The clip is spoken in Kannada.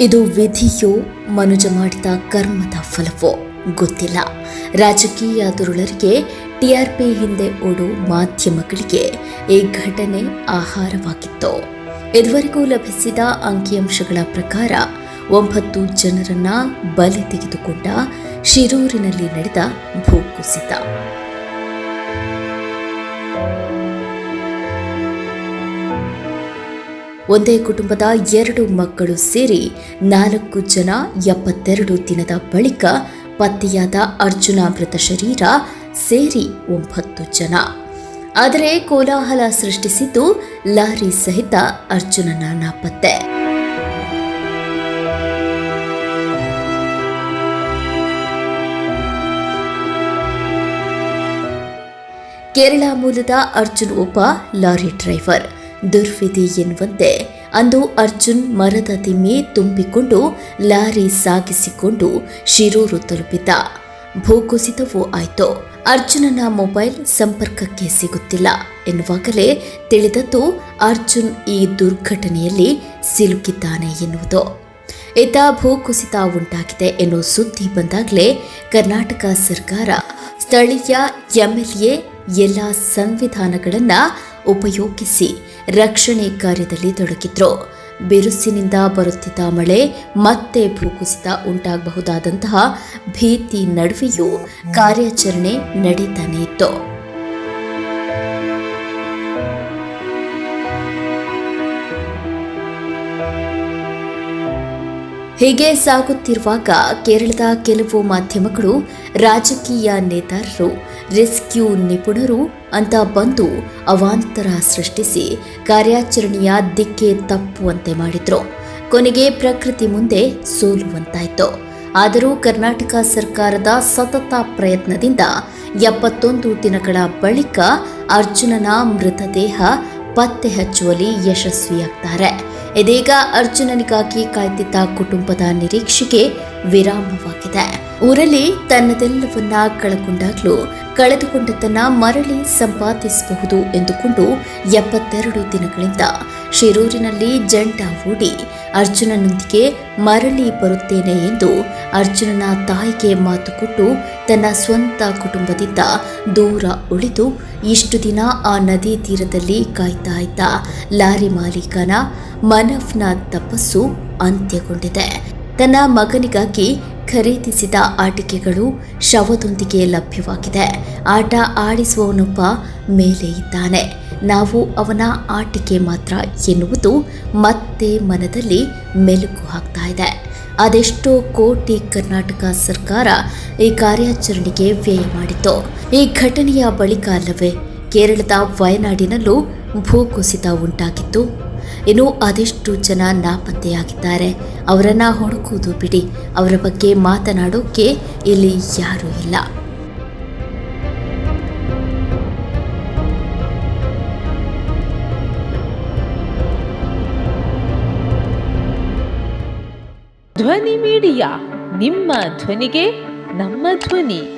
ಇದು ವಿಧಿಯೋ ಮನುಜ ಮಾಡಿದ ಕರ್ಮದ ಫಲವೋ? ಗೊತ್ತಿಲ್ಲ. ರಾಜಕೀಯ ದುರುಳರಿಗೆ ಟಿಆರ್ಪಿ ಹಿಂದೆ ಓಡು ಮಾಧ್ಯಮಗಳಿಗೆ ಈ ಘಟನೆ ಆಹಾರವಾಗಿತ್ತು. ಇದುವರೆಗೂ ಲಭಿಸಿದ ಅಂಕಿಅಂಶಗಳ ಪ್ರಕಾರ ಒಂಬತ್ತು ಜನರನ್ನ ಬಲಿ ತೆಗೆದುಕೊಂಡ ಶಿರೂರಿನಲ್ಲಿ ನಡೆದ ಭೂಕುಸಿತ ಒಂದೇ ಕುಟುಂಬದ ಎರಡು ಮಕ್ಕಳು ಸೇರಿ ನಾಲ್ಕು ಜನ ಎಪ್ಪತ್ತೆರಡು ದಿನದ ಬಳಿಕ ಪತ್ತೆಯಾದ ಅರ್ಜುನ ಮೃತ ಶರೀರ ಸೇರಿ ಒಂಬತ್ತು ಜನ. ಆದರೆ ಕೋಲಾಹಲ ಸೃಷ್ಟಿಸಿದ್ದು ಲಾರಿ ಸಹಿತ ಅರ್ಜುನನ ನಾಪತ್ತೆ. ಕೇರಳ ಮೂಲದ ಅರ್ಜುನ್ ಒಬ್ಬ ಲಾರಿ ಡ್ರೈವರ್. ದುರ್ವಿಧಿ ಎನ್ನುವಂತೆ. ಅಂದು ಅರ್ಜುನ್ ಮರದ ತಿಮ್ಮಿ ತುಂಬಿಕೊಂಡು ಲಾರಿ ಸಾಗಿಸಿಕೊಂಡು ಶಿರೂರು ತಲುಪಿದ್ದ ಭೂಕುಸಿತವೂ ಆಯಿತು. ಅರ್ಜುನನ ಮೊಬೈಲ್ ಸಂಪರ್ಕಕ್ಕೆ ಸಿಗುತ್ತಿಲ್ಲ ಎನ್ನುವಾಗಲೇ ತಿಳಿದದ್ದು ಅರ್ಜುನ್ ಈ ದುರ್ಘಟನೆಯಲ್ಲಿ ಸಿಲುಕಿದ್ದಾನೆ ಎನ್ನುವುದು. ಇತ್ತ ಭೂಕುಸಿತ ಉಂಟಾಗಿದೆ ಎನ್ನುವ ಸುದ್ದಿ ಬಂದಾಗಲೇ ಕರ್ನಾಟಕ ಸರ್ಕಾರ ಸ್ಥಳೀಯ ಎಂಎಲ್ಎ ಎಲ್ಲ ಸಂವಿಧಾನಗಳನ್ನು ಉಪಯೋಗಿಸಿ ರಕ್ಷಣೆ ಕಾರ್ಯದಲ್ಲಿ ತೊಡಗಿದ್ರು. ಬಿರುಸಿನಿಂದ ಬರುತ್ತಿದ್ದ ಮಳೆ ಮತ್ತೆ ಭೂಕುಸಿತ ಉಂಟಾಗಬಹುದಾದಂತಹ ಭೀತಿ ನಡುವೆಯೂ ಕಾರ್ಯಾಚರಣೆ ನಡೀತಾನೆ ಇತ್ತು. ಹೀಗೆ ಸಾಗುತ್ತಿರುವಾಗ ಕೇರಳದ ಕೆಲವು ಮಾಧ್ಯಮಗಳು ರಾಜಕೀಯ ನೇತಾರರು, ರೆಸ್ಕ್ಯೂ ನಿಪುಣರು ಅಂತ ಬಂದು ಅವಾಂತರ ಸೃಷ್ಟಿಸಿ ಕಾರ್ಯಾಚರಣೆಯ ದಿಕ್ಕೆ ತಪ್ಪುವಂತೆ ಮಾಡಿದ್ರು. ಕೊನೆಗೆ ಪ್ರಕೃತಿ ಮುಂದೆ ಸೋಲುವಂತಾಯಿತು. ಆದರೂ ಕರ್ನಾಟಕ ಸರ್ಕಾರದ ಸತತ ಪ್ರಯತ್ನದಿಂದ ಎಪ್ಪತ್ತೊಂದು ದಿನಗಳ ಬಳಿಕ ಅರ್ಜುನನ ಮೃತದೇಹ ಪತ್ತೆ ಹಚ್ಚುವಲ್ಲಿ ಯಶಸ್ವಿಯಾಗ್ತಾರೆ. ಇದೀಗ ಅರ್ಜುನನಿಗಾಗಿ ಕಾಯ್ದಿದ್ದ ಕುಟುಂಬದ ನಿರೀಕ್ಷೆಗೆ ವಿರಾಮವಾಗಿದೆ. ಊರಲ್ಲಿ ತನ್ನದೆಲ್ಲವನ್ನ ಕಳಕೊಂಡಾಗ್ಲೂ ಕಳೆದುಕೊಂಡತನ್ನ ಮರಳಿ ಸಂಪಾದಿಸಬಹುದು ಎಂದುಕೊಂಡು ಎಪ್ಪತ್ತೆರಡು ದಿನಗಳಿಂದ ಶಿರೂರಿನಲ್ಲಿ ಜಂಟ ಹೂಡಿ, ಅರ್ಜುನನೊಂದಿಗೆ ಮರಳಿ ಬರುತ್ತೇನೆ ಎಂದು ಅರ್ಜುನನ ತಾಯಿಗೆ ಮಾತು ಕೊಟ್ಟು ತನ್ನ ಸ್ವಂತ ಕುಟುಂಬದಿಂದ ದೂರ ಉಳಿದು ಇಷ್ಟು ದಿನ ಆ ನದಿ ತೀರದಲ್ಲಿ ಕಾಯ್ತಾ ಇದ್ದ ಲಾರಿ ಮಾಲೀಕನ ಮನಫ್ನ ತಪಸ್ಸು ಅಂತ್ಯಗೊಂಡಿದೆ. ತನ್ನ ಮಗನಿಗಾಗಿ ಖರೀದಿಸಿದ ಆಟಿಕೆಗಳು ಶವದೊಂದಿಗೆ ಲಭ್ಯವಾಗಿದೆ. ಆಟ ಆಡಿಸುವವನೊಬ್ಬ ಮೇಲೆ ಇದ್ದಾನೆ. ನಾವು ಅವನ ಆಟಿಕೆ ಮಾತ್ರ ಎನ್ನುವುದು ಮತ್ತೆ ಮನದಲ್ಲಿ ಮೆಲುಕು ಹಾಕ್ತಾ ಇದೆ. ಅದೆಷ್ಟೋ ಕೋಟಿ ಕರ್ನಾಟಕ ಸರ್ಕಾರ ಈ ಕಾರ್ಯಾಚರಣೆಗೆ ವ್ಯಯ ಮಾಡಿತ್ತು. ಈ ಘಟನೆಯ ಬಳಿಕ ಅಲ್ಲವೇ ಕೇರಳದ ವಯನಾಡಿನಲ್ಲೂ ಭೂಕುಸಿತ ಉಂಟಾಗಿತ್ತು. ಇನ್ನು ಅದೆಷ್ಟು ಜನ ನಾಪತ್ತೆಯಾಗಿದ್ದಾರೆ, ಅವರನ್ನ ಹುಡುಕುವುದು ಬಿಡಿ. ಅವರ ಬಗ್ಗೆ ಮಾತನಾಡೋಕೆ ಇಲ್ಲಿ ಯಾರೂ ಇಲ್ಲ. ಧ್ವನಿ ಮೀಡಿಯಾ, ನಿಮ್ಮ ಧ್ವನಿಗೆ ನಮ್ಮ ಧ್ವನಿ.